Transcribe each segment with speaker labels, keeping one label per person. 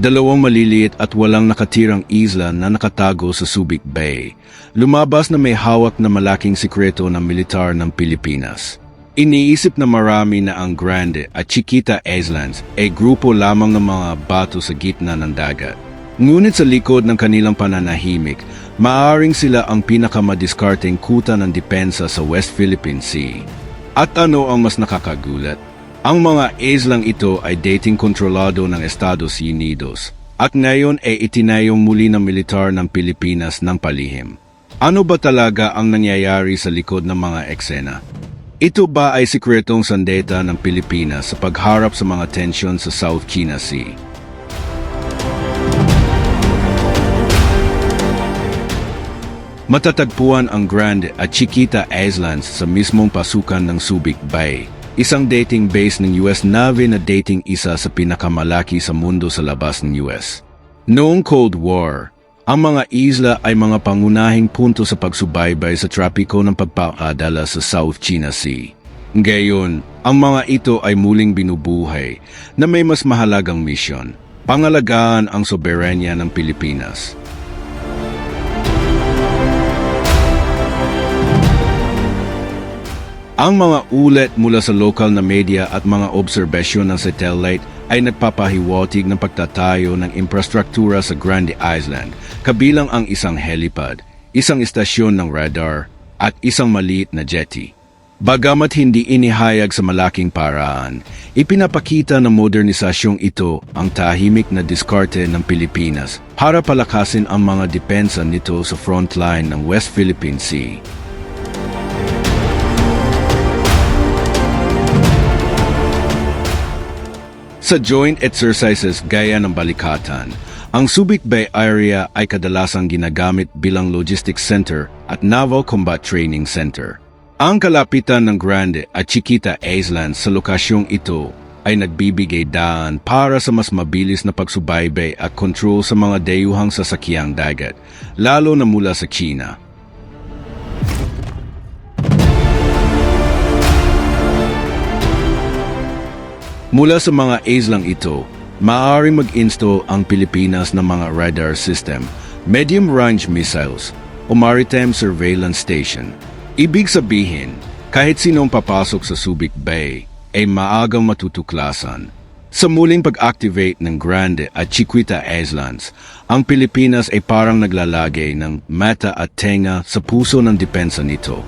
Speaker 1: dalawang maliliit at walang nakatirang isla na nakatago sa Subic Bay. Lumabas na may hawak na malaking sikreto ng militar ng Pilipinas. Iniisip na marami na ang Grande at Chiquita Islands ay grupo lamang ng mga bato sa gitna ng dagat. Ngunit sa likod ng kanilang pananahimik, maaring sila ang pinakamadiskarteng kuta ng depensa sa West Philippine Sea. At ano ang mas nakakagulat? Ang mga islang ito ay dating kontrolado ng Estados Unidos at ngayon ay itinayong muli ng militar ng Pilipinas ng palihim. Ano ba talaga ang nangyayari sa likod ng mga eksena? Ito ba ay sikretong sandeta ng Pilipinas sa pagharap sa mga tensyon sa South China Sea? Matatagpuan ang Grand at Chiquita Islands sa mismong pasukan ng Subic Bay, isang dating base ng US Navy na dating isa sa pinakamalaki sa mundo sa labas ng US. Noong Cold War, ang mga isla ay mga pangunahing punto sa pagsubaybay sa trapiko ng pagpapadala sa South China Sea. Ngayon, ang mga ito ay muling binubuhay na may mas mahalagang misyon, pangalagaan ang soberanya ng Pilipinas. Ang mga ulat mula sa lokal na media at mga obserbasyon ng satellite ay nagpapahiwatig ng pagtatayo ng infrastruktura sa Grande Island, kabilang ang isang helipad, isang istasyon ng radar, at isang maliit na jetty. Bagamat hindi inihayag sa malaking paraan, ipinapakita ng modernisasyong ito ang tahimik na diskarte ng Pilipinas para palakasin ang mga depensa nito sa frontline ng West Philippine Sea. Sa joint exercises gaya ng balikatan, ang Subic Bay area ay kadalasang ginagamit bilang logistics center at naval combat training center. Ang kalapitan ng Grande at Chiquita Islands sa lokasyong ito ay nagbibigay daan para sa mas mabilis na pagsubaybay at control sa mga dayuhang sasakyang dagat, lalo na mula sa China. Mula sa mga islang ito, maaaring mag-install ang Pilipinas ng mga radar system, medium-range missiles, o maritime surveillance station. Ibig sabihin, kahit sinong papasok sa Subic Bay ay maagang matutuklasan. Sa muling pag-activate ng Grande at Chiquita Islands, ang Pilipinas ay parang naglalagay ng mata at tenga sa puso ng depensa nito.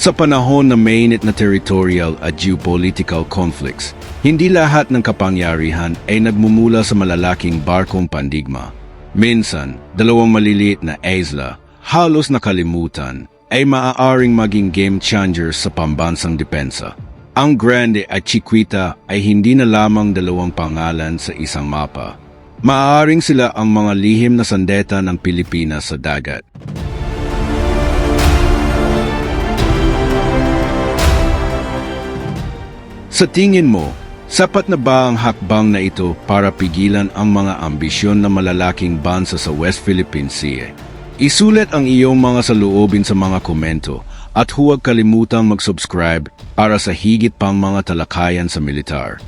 Speaker 1: Sa panahon na mainit na territorial at geopolitical conflicts, hindi lahat ng kapangyarihan ay nagmumula sa malalaking barkong pandigma. Minsan, dalawang maliliit na isla, halos nakalimutan, ay maaaring maging game changers sa pambansang depensa. Ang Grande at Chiquita ay hindi na lamang dalawang pangalan sa isang mapa. Maaaring sila ang mga lihim na sandeta ng Pilipinas sa dagat. Sa tingin mo, sapat na ba ang hakbang na ito para pigilan ang mga ambisyon ng malalaking bansa sa West Philippine Sea? Isulat ang iyong mga saloobin sa mga komento at huwag kalimutang mag-subscribe para sa higit pang mga talakayan sa militar.